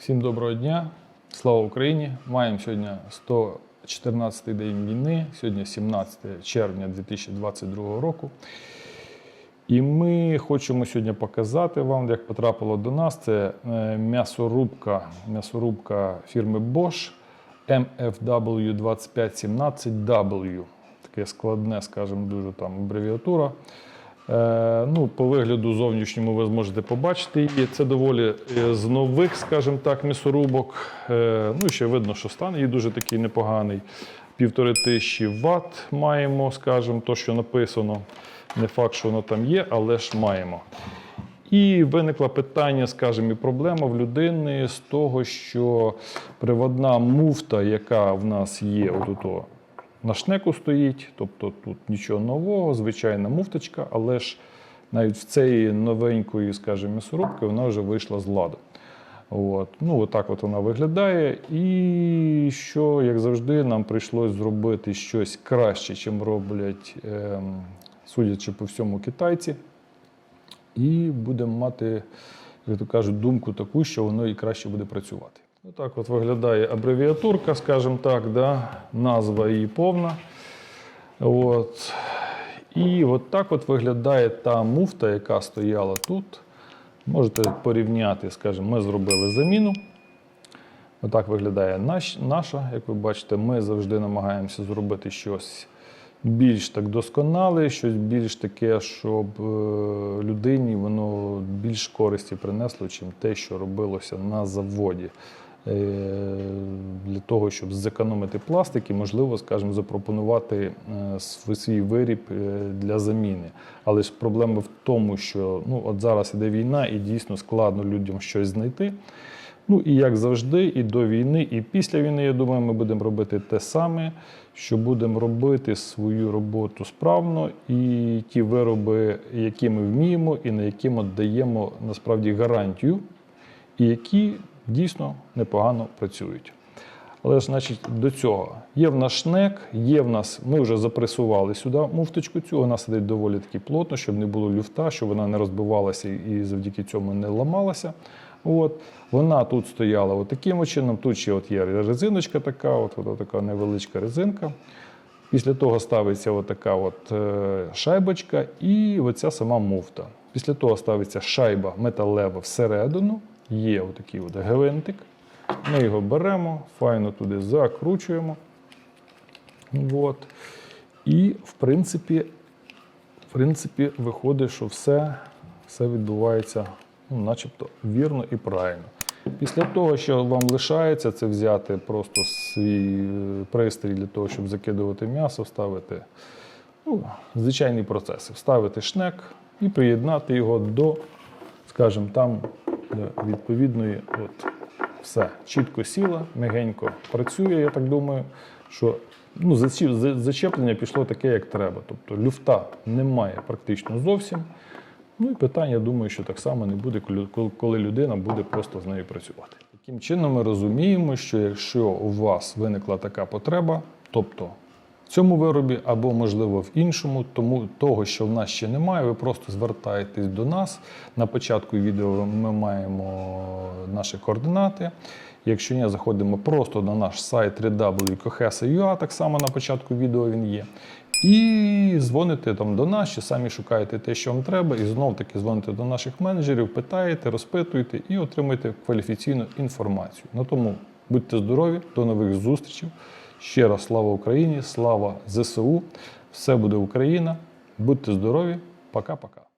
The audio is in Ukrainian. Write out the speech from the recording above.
Всім доброго дня, слава Україні! Маємо сьогодні 114-й день війни, сьогодні 17 червня 2022 року. І ми хочемо сьогодні показати вам, як потрапило до нас. Це е, м'ясорубка, м'ясорубка фірми Bosch MFW 2517W. Таке складне, скажімо, дуже там абревіатура. Е, ну, по вигляду зовнішньому ви зможете побачити її. Це доволі е, з нових, скажімо так, м'ясорубок. Е, ну, ще видно, що стан її дуже такий непоганий. Півтори тисячі ватт маємо, скажімо, то, що написано. Не факт, що воно там є, але ж маємо. І виникло питання, скажімо, і проблема в людини з того, що приводна муфта, яка в нас є отут на шнеку стоїть, тобто тут нічого нового, звичайна муфточка, але ж навіть в цієї новенької, скажімо, м'ясорубки вона вже вийшла з ладу. От. Ну, отак от вона виглядає. І що, як завжди, нам прийшлось зробити щось краще, чим роблять, ем, судячи по всьому, китайці. І будемо мати, як то кажуть, думку таку, що воно і краще буде працювати. Отак от виглядає абревіатурка, скажімо так, да? назва її повна. От. І от так от виглядає та муфта, яка стояла тут. Можете порівняти, скажімо, ми зробили заміну. Отак виглядає наш, наша. Як ви бачите, ми завжди намагаємося зробити щось більш так досконале, щось більш таке, щоб е, людині воно більш користі принесло, чим те, що робилося на заводі. Е, Для того, щоб зекономити пластик і, можливо, скажімо, запропонувати е, свій виріб е, для заміни. Але ж проблема в тому, що ну, от зараз іде війна, і дійсно складно людям щось знайти. Ну і як завжди, і до війни, і після війни, я думаю, ми будемо робити те саме, що будемо робити свою роботу справно, і ті вироби, які ми вміємо, і на які ми даємо насправді гарантію, і які дійсно непогано працюють. Але ж, значить, до цього є в нас шнек, є в нас, ми вже запресували сюди муфточку цю, вона сидить доволі таки плотно, щоб не було люфта, щоб вона не розбивалася і завдяки цьому не ламалася. От. Вона тут стояла от таким чином. Тут ще от є резиночка така, от, от така невеличка резинка. Після того ставиться от така от е, шайбочка і оця сама муфта. Після того ставиться шайба металева всередину, є отакий от гвинтик. Ми його беремо, файно туди закручуємо. От. І, в принципі, в принципі, виходить, що все, все відбувається ну, начебто вірно і правильно. Після того, що вам лишається, це взяти просто свій е, пристрій для того, щоб закидувати м'ясо, вставити ну, звичайні процеси, вставити шнек і приєднати його до, скажімо, там до відповідної от, все чітко сіла, мягенько працює. Я так думаю, що ну, зачеплення пішло таке, як треба. Тобто люфта немає практично зовсім. Ну і питання, я думаю, що так само не буде, коли- людина буде просто з нею працювати. Таким чином, ми розуміємо, що якщо у вас виникла така потреба, тобто цьому виробі або, можливо, в іншому, тому того, що в нас ще немає, ви просто звертаєтесь до нас. На початку відео ми маємо наші координати. Якщо ні, заходимо просто на наш сайт www.cohesa.ua, так само на початку відео він є. І дзвоните там до нас, чи самі шукаєте те, що вам треба, і знов таки дзвоните до наших менеджерів, питаєте, розпитуєте і отримуєте кваліфіційну інформацію. На тому будьте здорові, до нових зустрічей. Ще раз слава Україні, слава ЗСУ. Все буде Україна. Будьте здорові. Пока-пока.